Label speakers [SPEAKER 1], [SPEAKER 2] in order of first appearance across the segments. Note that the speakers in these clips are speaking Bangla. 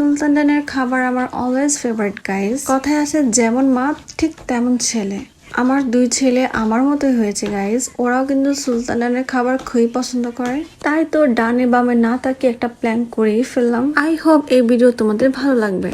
[SPEAKER 1] সুলতানের খাবার আমার অলওয়েজ ফেভারিট গাইস কথায় আছে, যেমন মা, ঠিক তেমন ছেলে। আমার দুই ছেলে আমার মতোই হয়েছে গাইস ওরাও কিন্তু সুলতানের খাবার খুবই পছন্দ করে। তাই তো ডানে বামে না তাকে একটা প্ল্যান করেই ফেললাম। আই হোপ এই ভিডিও তোমাদের ভালো লাগবে।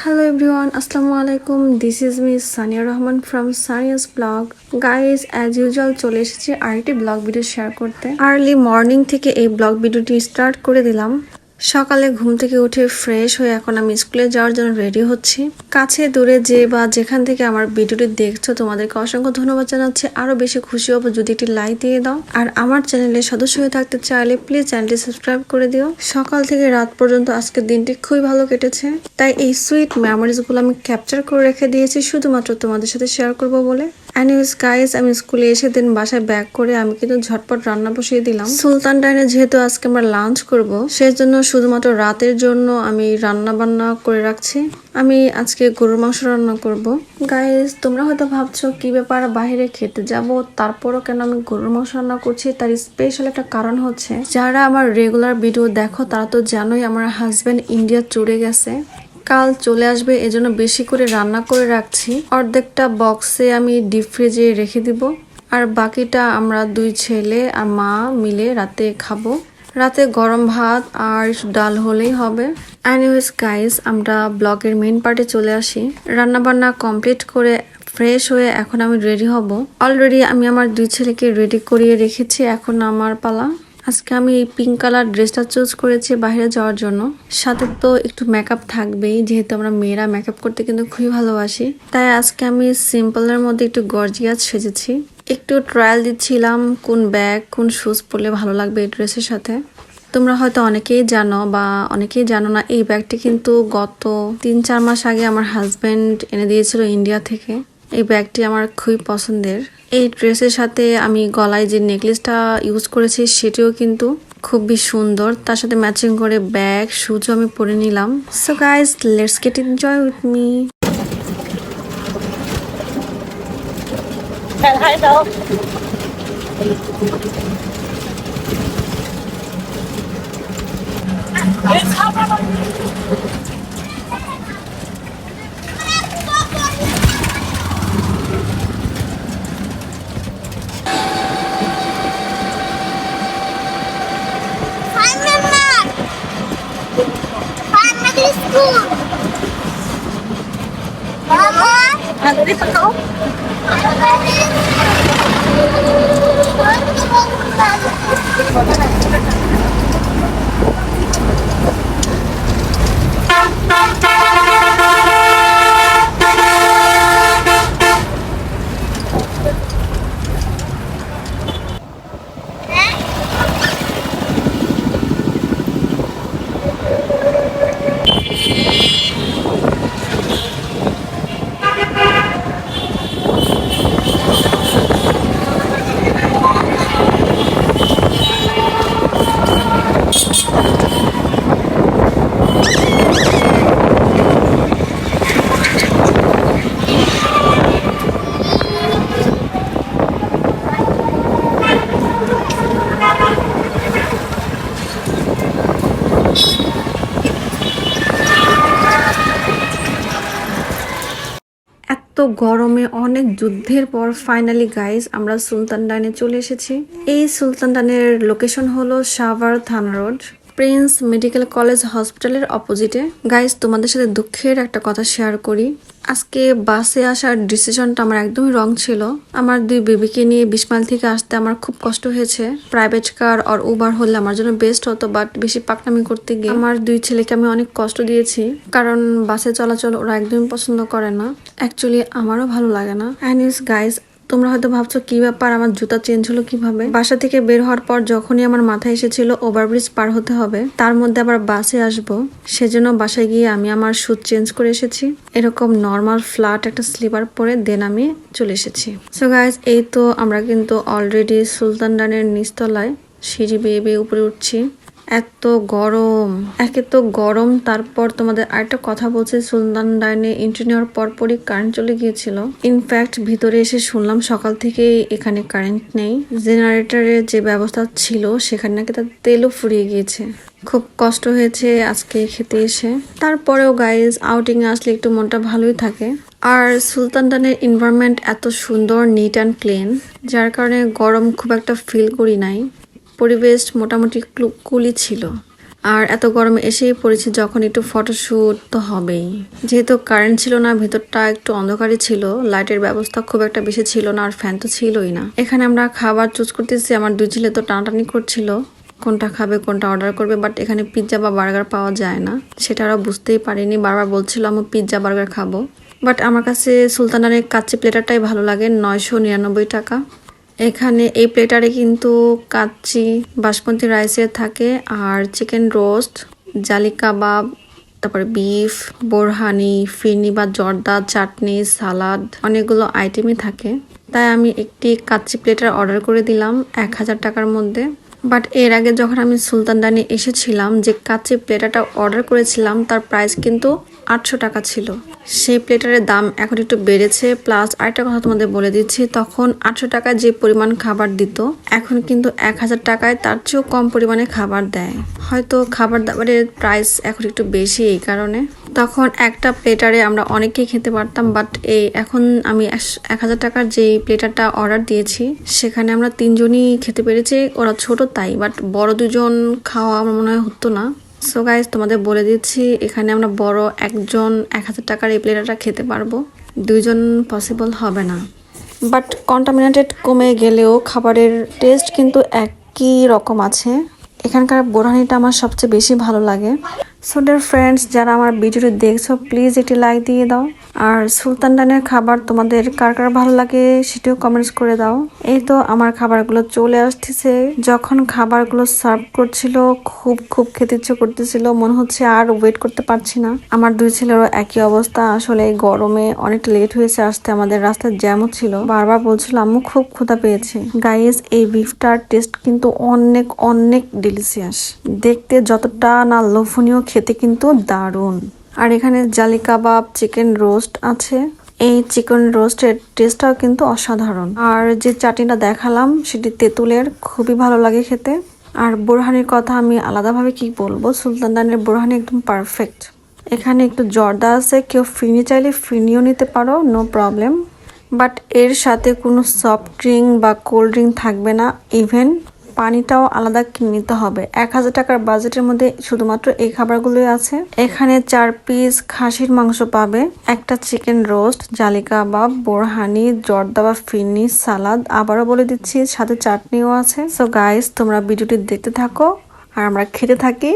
[SPEAKER 1] হ্যালো এভরিওয়ান আসসালামু আলাইকুম। This is me Sania Rahman from Sania's vlog. Guys as usual চলে এসেছি আরেকটি ব্লগ ভিডিও শেয়ার করতে। আর্লি মর্নিং থেকে এই ব্লগ ভিডিওটি স্টার্ট করে দিলাম। সকালে ঘুম থেকে উঠে ফ্রেশ হয়ে এখন আমি স্কুলে যাওয়ার জন্য রেডি হচ্ছি। কাছে, দূরে যে বা যেখান থেকে আমার ভিডিওটি দেখছ, তোমাদেরকে অসংখ্য ধন্যবাদ জানাচ্ছি। আরও বেশি খুশি হব যদি একটি লাইক দিয়ে দাও। আর আমার চ্যানেলে সদস্য হয়ে থাকতে চাইলে প্লিজ চ্যানেলটি সাবস্ক্রাইব করে দিও। সকাল থেকে রাত পর্যন্ত আজকের দিনটি খুবই ভালো কেটেছে। তাই এই সুইট মেমোরিজগুলো আমি ক্যাপচার করে রেখে দিয়েছি। শুধুমাত্র তোমাদের সাথে শেয়ার করব বলে। অ্যানিওয়েজ গাইস আমি স্কুলে এসে দিন বাসায় ব্যাক করে আমি কিন্তু ঝটপট রান্না বসিয়ে দিলাম। সুলতান ডাইনে যেহেতু আজকে আমরা লাঞ্চ করব সেই জন্য শুধুমাত্র রাতের জন্য আমি রান্না বান্না করে রাখছি। আমি আজকে গরুর মাংস রান্না করব। গাইস তোমরা হয়তো ভাবছ, কি ব্যাপার? বাইরে খেতে যাব, তারপরও কেন আমি গরুর মাংস রান্না করছি? তার স্পেশাল একটা কারণ হচ্ছে, যারা আমার রেগুলার ভিডিও দেখো, তারা তো জানোই আমার হাজবেন্ড ইন্ডিয়া চড়ে গেছে। কাল চলে আসবে, এজন্য বেশি করে রান্না করে রাখছি। অর্ধেকটা বক্সে আমি ডিপ ফ্রিজে রেখে দিব। আর বাকিটা আমরা দুই ছেলে আর মা মিলে রাতে খাব। রাতে গরম ভাত আর ডাল হলেই হবে। অ্যানিওয়েজ গাইস আমরা ব্লগের মেন পার্টে চলে আসি। রান্না বান্না কমপ্লিট করে ফ্রেশ হয়ে এখন আমি রেডি হব। অলরেডি আমি আমার দুই ছেলেকে রেডি করিয়ে রেখেছি, এখন আমার পালা। আজকে আমি এই পিঙ্ক কালার ড্রেসটা চুজ করেছি বাইরে যাওয়ার জন্য। সাথে তো একটু মেকআপ থাকবেই, যেহেতু আমরা মেয়েরা মেকআপ করতে কিন্তু খুবই ভালোবাসি। তাই আজকে আমি সিম্পলের মধ্যে একটু গর্জিয়াস সেজেছি। একটু ট্রায়াল দিচ্ছিলাম কোন ব্যাগ কোন শুজ পরলে ভালো লাগবে এই ড্রেসের সাথে। তোমরা হয়তো অনেকেই জানো বা অনেকেই জানো না, এই ব্যাগটি কিন্তু গত তিন চার মাস আগে আমার হাজব্যান্ড এনে দিয়েছিল ইন্ডিয়া থেকে। এই ব্যাগটি আমার খুবই পছন্দের। এই ড্রেসের সাথে আমি গলায় যে নেকলেসটা ইউজ করেছি, সেটিও কিন্তু খুবই সুন্দর। তার সাথে ম্যাচিং করে ব্যাগ শুজও আমি পরে নিলাম। So guys let's get enjoy with me
[SPEAKER 2] Five Mama.
[SPEAKER 1] এত গরমে অনেক যুদ্ধের পর ফাইনালি গাইজ আমরা সুলতান ডাইনে চলে এসেছি। এই সুলতান ডাইনের লোকেশন হলো সাভার থানা রোড প্রিন্স মেডিকেল কলেজ হসপিটালের অপোজিটে। গাইজ তোমাদের সাথে দুঃখের একটা কথা শেয়ার করি। আজকে বাসে আসার ডিসিশনটা আমার একদমই রং ছিল। আমার দুই বেবিকে নিয়ে বিশ মাইল থেকে আসতে আমার খুব কষ্ট হয়েছে। প্রাইভেট কার আর উবার হলে আমার জন্য বেস্ট হতো বাট বেশি পাকনামি করতে গিয়ে আমার দুই ছেলেকে আমি অনেক কষ্ট দিয়েছি। কারণ বাসে চলাচল ওরা একদমই পছন্দ করে না। অ্যাকচুয়ালি আমারও ভালো লাগে না। অ্যান্ড ইস গাইজ তোমরা হয়তো ভাবছ, কি ব্যাপার? আমার জুতা চেঞ্জ হলো কীভাবে? বাসা থেকে বের হওয়ার পর যখনই আমার মাথায় এসেছিল ওভারব্রিজ পার হতে হবে, তার মধ্যে আবার বাসে আসব, সেজন্য বাসায় গিয়ে আমি আমার শুট চেঞ্জ করে এসেছি। এরকম নর্মাল ফ্ল্যাট একটা স্লিপার পরে দেন আমি চলে এসেছি। সো গাইজ এই তো আমরা কিন্তু অলরেডি সুলতান ডানের নিচতলায় সিঁড়ি বেয়ে বেয়ে উপরে উঠছি। এত গরম, একে তো গরম, তারপর তোমাদের আরেকটা কথা বলছে, সুলতান ডাইনে এন্ট্রি নেওয়ার পরপরই কারেন্ট চলে গিয়েছিল। ইনফ্যাক্ট ভিতরে এসে শুনলাম সকাল থেকে এখানে কারেন্ট নেই। জেনারেটরের যে ব্যবস্থা ছিল, সেখানে নাকি তার তেলও ফুরিয়ে গিয়েছে। খুব কষ্ট হয়েছে আজকে খেতে এসে। তারপরেও গাইজ আউটিং আসলে একটু মনটা ভালোই থাকে। আর সুলতান ডানের এনভায়রনমেন্ট এত সুন্দর নিট অ্যান্ড ক্লিন যার কারণে গরম খুব একটা ফিল করি নাই। পরিবেশ মোটামুটি ক্লু- ছিল। আর এত গরমে এসেই পড়েছি যখন একটু ফটোশ্যুট তো হবেই। যেহেতু কারেন্ট ছিল না, ভেতরটা একটু অন্ধকারই ছিল লাইটের ব্যবস্থা খুব একটা বেশি ছিল না আর ফ্যান তো ছিলই না। এখানে আমরা খাবার চুজ করতেছি, আমার দুই ছেলে তো টানাটানি করছিল, কোনটা খাবে, কোনটা অর্ডার করবে বাট এখানে পিৎজা বা বার্গার পাওয়া যায় না। সেটা ওরা বুঝতেই পারিনি, বারবার বলছিল, আমি পিৎজা বার্গার খাব। বাট আমার কাছে সুলতানের কাচ্চি প্লেটারটাই ভালো লাগে, নয়শো নিরানব্বই টাকা। এখানে এই প্লেটারে কিন্তু কাচ্চি, বাসমতি রাইসের থাকে আর চিকেন রোস্ট, জালি কাবাব, তারপরে বিফ, বোরহানি, ফিরনি বা জর্দা, চাটনি সালাড অনেকগুলো আইটেমই থাকে। তাই আমি একটি কাচ্চি প্লেটার অর্ডার করে দিলাম এক হাজার টাকার মধ্যে। বাট এর আগে যখন আমি সুলতানদানি এসেছিলাম, যে কাচ্চি প্লেটারটা অর্ডার করেছিলাম, তার প্রাইস কিন্তু আটশো টাকা ছিল। সেই প্লেটারের দাম এখন একটু বেড়েছে প্লাস আরেকটা কথা তোমাদের বলে দিচ্ছি, তখন আটশো টাকায় যে পরিমাণ খাবার দিত, এখন কিন্তু এক হাজার টাকায় তার চেয়েও কম পরিমাণে খাবার দেয়। হয়তো খাবার দাবারের প্রাইস এখন একটু বেশি এই কারণে। তখন একটা প্লেটারে আমরা অনেকেই খেতে পারতাম বাট এই এখন আমি এক হাজার টাকার যে প্লেটারটা অর্ডার দিয়েছি, সেখানে আমরা তিনজনই খেতে পেরেছি, ওরা ছোট তাই বাট বড় দুজন খাওয়া আমার মনে হয় হতো না। সো গাইজ তোমাদের বলে দিচ্ছি, এখানে আমরা বড় একজন এক হাজার টাকার এই প্লেটারটা খেতে পারব। দুইজন পসিবল হবে না। বাট কন্টামিনেটেড কমে গেলেও খাবারের টেস্ট কিন্তু একই রকম আছে। এখানকার বোরহানিটা আমার সবচেয়ে বেশি ভালো লাগে। সো ফ্রেন্ডস যারা আমার ভিডিওটি দেখছ প্লিজ একটি লাইক দিয়ে দাও। আর সুলতান ডানের খাবার তোমাদের কার কার ভালো লাগে সেটিও কমেন্টস করে দাও। এই তো আমার খাবারগুলো চলে আসতেছে। যখন খাবারগুলো সার্ভ করছিল, খুব খুব খেতে ইচ্ছে করতেছিল, মনে হচ্ছে আর ওয়েট করতে পারছি না। আমার দুই ছেলেরও একই অবস্থা, আসলে গরমে অনেকটা লেট হয়েছে, আসতে আমাদের রাস্তায় জ্যামও ছিল। বারবার বলছিল, আম্মু, খুব ক্ষুধা পেয়েছে। গাইস এই বিফটার টেস্ট কিন্তু অনেক অনেক ডিলিশিয়াস দেখতে যতটা না লোভনীয় খেতে কিন্তু দারুণ। আর এখানে জালি কাবাব চিকেন রোস্ট আছে। এই চিকেন রোস্টের টেস্টটাও কিন্তু অসাধারণ। আর যে চাটনিটা দেখালাম, সেটি তেঁতুলের, খুবই ভালো লাগে খেতে। আর বোরহানির কথা আমি আলাদাভাবে কি বলব? সুলতান দানের বোরহানি একদম পারফেক্ট এখানে একটু জর্দা আছে, কেউ ফিনি চাইলে ফিনিও নিতে পারো নো প্রবলেম বাট এর সাথে কোনো সফট ড্রিঙ্ক বা কোল্ড ড্রিঙ্ক থাকবে না ইভেন পানিটাও আলাদা কিনে নিতে হবে। এক হাজার টাকার বাজেটের মধ্যে শুধুমাত্র এই খাবারগুলোই আছে। এখানে চার পিস খাসির মাংস পাবে, একটা চিকেন রোস্ট জালি কাবাব, বোরহানি, জর্দা বা ফিরনি সালাদ, আবারও বলে দিচ্ছি, সাথে চাটনিও আছে। সো গাইস তোমরা ভিডিওটি দেখতে থাকো আর আমরা খেতে থাকি।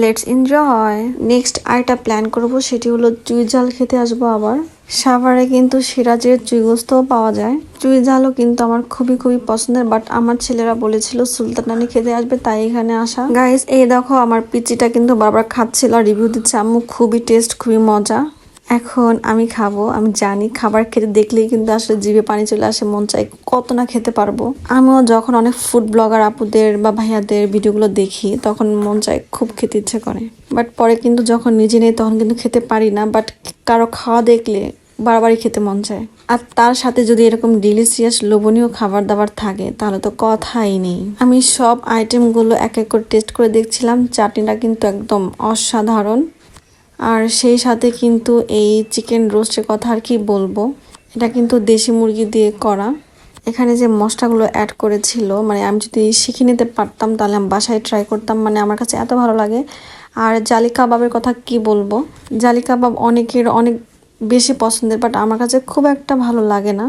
[SPEAKER 1] লেটস এনজয় নেক্সট আরেকটা প্ল্যান করব, সেটি হলো চুই ঝাল খেতে আসব আবার। সাভারে কিন্তু সিরাজের চুই গোস্তও পাওয়া যায়। চুই ঝালও কিন্তু আমার খুবই খুবই পছন্দের বাট আমার ছেলেরা বলেছিল সুলতানানি খেতে আসবে, তাই এখানে আসা। গাইস এই দেখো আমার পিচিটা কিন্তু বারবার খাচ্ছিল রিভিউ দিচ্ছে। আম্মু খুবই টেস্ট খুবই মজা। এখন আমি খাব, আমি জানি খাবার খেতে দেখলেই কিন্তু আসলে জিভে পানি চলে আসে, মন চাই কত না খেতে পারব। আমিও যখন অনেক ফুড ব্লগার আপুদের বা ভাইয়াদের ভিডিওগুলো দেখি, তখন মন চায় খুব খেতে ইচ্ছে করে। বাট পরে কিন্তু যখন নিজে নেই, তখন কিন্তু খেতে পারি না। বাট কারও খাওয়া দেখলে বারবারই খেতে মন চায়। আর তার সাথে যদি এরকম ডিলিশিয়াস লোভনীয় খাবার দাবার থাকে, তাহলে তো কথাই নেই। আমি সব আইটেমগুলো এক এক করে টেস্ট করে দেখছিলাম, চাটনিটা কিন্তু একদম অসাধারণ। আর সেই সাথে কিন্তু এই চিকেন রোস্টের কথা আর কি বলব? এটা কিন্তু দেশি মুরগি দিয়ে করা। এখানে যে মশলাগুলো অ্যাড করেছিল মানে আমি যদি শিখে নিতে পারতাম, তাহলে আমি বাসায় ট্রাই করতাম মানে আমার কাছে এত ভালো লাগে। আর জালি কাবাবের কথা কি বলব? জালি কাবাব অনেকের অনেক বেশি পছন্দের বাট আমার কাছে খুব একটা ভালো লাগে না।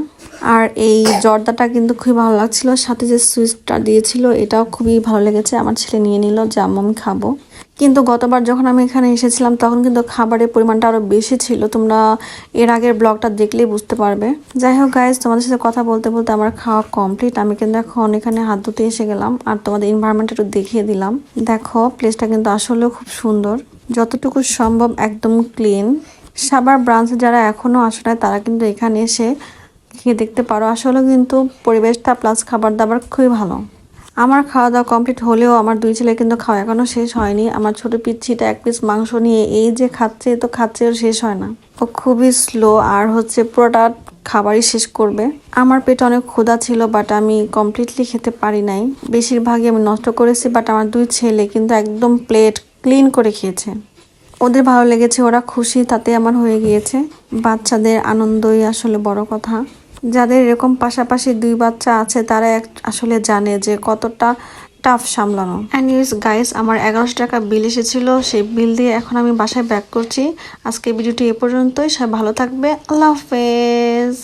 [SPEAKER 1] আর এই জর্দাটা কিন্তু খুবই ভালো লাগছিল, সাথে যে সুইচটা দিয়েছিল, এটাও খুবই ভালো লেগেছে। আমার ছেলে নিয়ে নিল, যে আমি খাব। কিন্তু গতবার যখন আমি এখানে এসেছিলাম, তখন কিন্তু খাবারের পরিমাণটা আরও বেশি ছিল। তোমরা এর আগের ব্লগটা দেখলেই বুঝতে পারবে। যাই হোক গাইজ তোমাদের সাথে কথা বলতে বলতে আমার খাওয়া কমপ্লিট আমি কিন্তু এখন এখানে হাত ধুতে এসে গেলাম, আর তোমাদের এনভায়রনমেন্ট একটু দেখিয়ে দিলাম। দেখো প্লেসটা কিন্তু আসলেও খুব সুন্দর। যতটুকু সম্ভব একদম ক্লিন সাবার ব্রাঞ্চ যারা এখনও আসে নাই, তারা কিন্তু এখানে এসে খেয়ে দেখতে পারো। আসলে কিন্তু পরিবেশটা প্লাস খাবার দাবার খুবই ভালো। আমার খাওয়া দাওয়া কমপ্লিট হলেও আমার দুই ছেলে কিন্তু খাওয়া এখনও শেষ হয়নি। আমার ছোট পিচ্ছিটা এক পিস মাংস নিয়ে এই যে খাচ্ছে তো খাচ্ছে শেষ হয় না। ও খুবই স্লো আর হচ্ছে পুরোটা খাবারই শেষ করবে। আমার পেটে অনেক ক্ষুধা ছিল বাট আমি কমপ্লিটলি খেতে পারি নাই। বেশিরভাগই আমি নষ্ট করেছি বাট আমার দুই ছেলে কিন্তু একদম প্লেট ক্লিন করে খেয়েছে। ওদের ভালো লেগেছে, ওরা খুশি, তাতে আমার হয়ে গিয়েছে। বাচ্চাদের আনন্দই আসলে বড় কথা। যাদের এরকম পাশাপাশি দুই বাচ্চা আছে, তারা আসলে জানে যে কতটা টাফ সামলানো। অ্যানিউজ গাইস আমার এগারোশো টাকা বিল এসেছিল, সেই বিল দিয়ে এখন আমি বাসায় ব্যাক করছি। আজকে ভিডিওটি এ পর্যন্তই, সবাই ভালো থাকবে, আল্লাহ হাফেজ।